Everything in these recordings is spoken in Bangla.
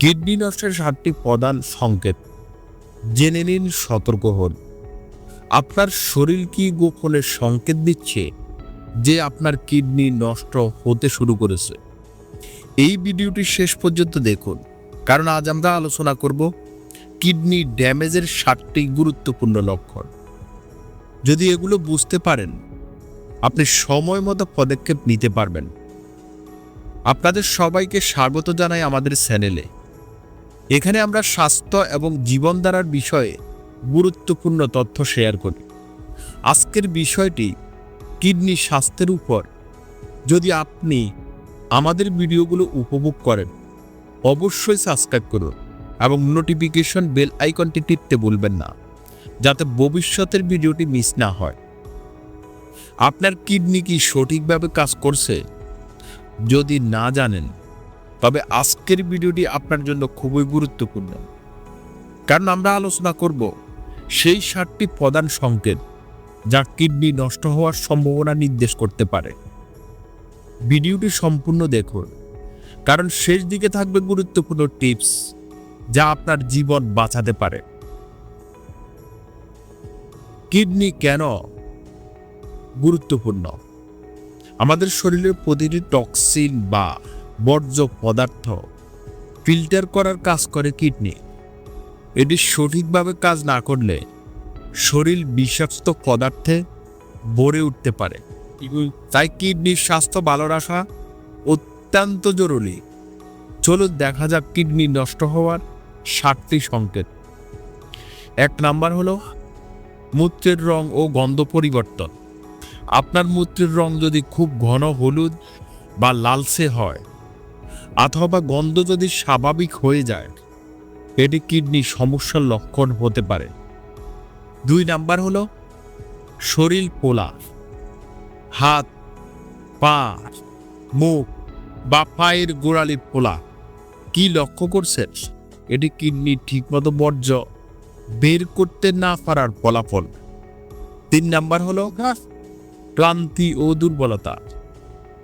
কিডনি নষ্টের সাতটি প্রধান সংকেত। জেনে নিন সতর্ক হন। আপনার শরীর কি গোপনে সংকেত দিচ্ছে যে আপনার কিডনি নষ্ট হতে শুরু করেছে? এই ভিডিওটি শেষ পর্যন্ত দেখুন, কারণ আজ আমরা আলোচনা করব কিডনি ড্যামেজের সাতটি গুরুত্বপূর্ণ লক্ষণ। যদি এগুলো বুঝতে পারেন, আপনি সময় মতো পদক্ষেপ নিতে পারবেন। আপনাদের সবাইকে স্বাগত জানাই আমাদের চ্যানেলে। এখানে আমরা স্বাস্থ্য এবং জীবনধারার বিষয়ে গুরুত্বপূর্ণ তথ্য শেয়ার করি। আজকের বিষয়টি কিডনি স্বাস্থ্যের উপর। যদি আপনি আমাদের ভিডিওগুলো উপভোগ করেন, অবশ্যই সাবস্ক্রাইব করুন এবং নোটিফিকেশন বেল আইকনটি টিপতে ভুলবেন না, যাতে ভবিষ্যতের ভিডিওটি মিস না হয়। আপনার কিডনি কি সঠিকভাবে কাজ করছে? যদি না জানেন তবে আজকের ভিডিওটি আপনার জন্য খুবই গুরুত্বপূর্ণ। কারণ আমরা আলোচনা করব সেই সাতটি প্রধান সংকেত যা কিডনি নষ্ট হওয়ার সম্ভাবনা নির্দেশ করতে পারে। ভিডিওটি সম্পূর্ণ দেখুন, কারণ শেষ দিকে থাকবে গুরুত্বপূর্ণ টিপস যা আপনার জীবন বাঁচাতে পারে। কিডনি কেন গুরুত্বপূর্ণ? আমাদের শরীরের প্রতিটি টক্সিন বা বর্জ্য পদার্থ। ফিল্টার করার কাজ করে কিডনি। এটি সঠিকভাবে কাজ না করলে শরীর বিষাক্ত পদার্থে ভরে উঠতে পারে। তাই কিডনির স্বাস্থ্য ভালো রাখা অত্যন্ত জরুরি। চলুন দেখা যাক কিডনি নষ্ট হওয়ার সাতটি সংকেত। এক নাম্বার হলো মূত্রের রং ও গন্ধ পরিবর্তন। আপনার মূত্রের রং যদি খুব ঘন হলুদ বা লালচে হয় অথবা গন্ধ যদি স্বাভাবিক হয়ে যায়, এটি কিডনি সমস্যার লক্ষণ হতে পারে। দুই নাম্বার হলো, শরীর পোলা। হাত, পা, মুখ বা পায়ের গোড়ালি পোলা। কি লক্ষ্য করছেন? এটি কিডনি ঠিকমতো বর্জ্য বের করতে না পারার ফলাফল। তিন নাম্বার হলো, ক্লান্তি ও দুর্বলতা।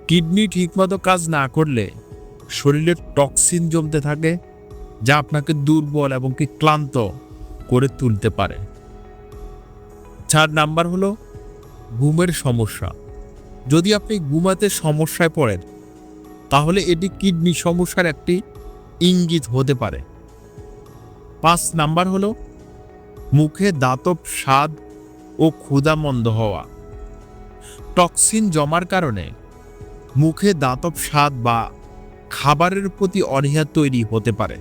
কিডনি ঠিকমতো কাজ না করলে শরীরের টক্সিন জমতে থাকে, যা আপনাকে দুর্বল এবং কি ক্লান্ত করে তুলতে পারে। চার নাম্বার হলো ঘুমের সমস্যা। যদি আপনি ঘুমাতে সমস্যায় পড়েন, তাহলে এটি কিডনি সমস্যার একটি ইঙ্গিত হতে পারে। পাঁচ নাম্বার হলো মুখে দাতব স্বাদ ও ক্ষুধা মন্দ হওয়া। টক্সিন জমার কারণে মুখে দাতব স্বাদ বা খাবারের প্রতি অনীহা তৈরি হতে পারে।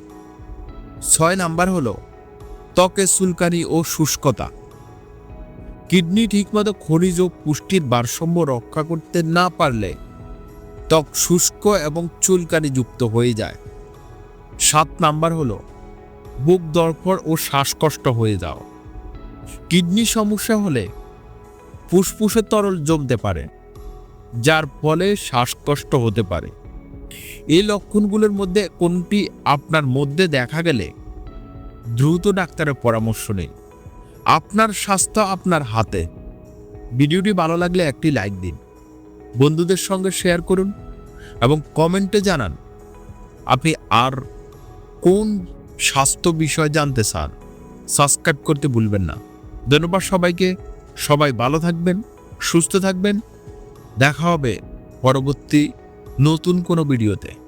ছয় নাম্বার হলো, ত্বকে চুলকানি ও শুষ্কতা। কিডনি ঠিকমতো খনিজ ও পুষ্টির ভারসাম্য রক্ষা করতে না পারলে ত্বক শুষ্ক এবং চুলকানি যুক্ত হয়ে যায়। সাত নাম্বার হলো, বুক দরপর ও শ্বাসকষ্ট হয়ে যাও। কিডনি সমস্যা হলে ফুসফুসে তরল জমতে পারে, যার ফলে শ্বাসকষ্ট হতে পারে। এই লক্ষণগুলোর মধ্যে কোনটি আপনার মধ্যে দেখা গেলে দ্রুত ডাক্তারের পরামর্শ নেই আপনার স্বাস্থ্য আপনার হাতে। ভিডিওটি ভালো লাগলে একটি লাইক দিন, বন্ধুদের সঙ্গে শেয়ার করুন এবং কমেন্টে জানান, আপনি আর কোন স্বাস্থ্য বিষয় জানতে চান? সাবস্ক্রাইব করতে ভুলবেন না। ধন্যবাদ সবাইকে। সবাই ভালো থাকবেন, সুস্থ থাকবেন। দেখা হবে পরবর্তী নতুন কোনো ভিডিওতে।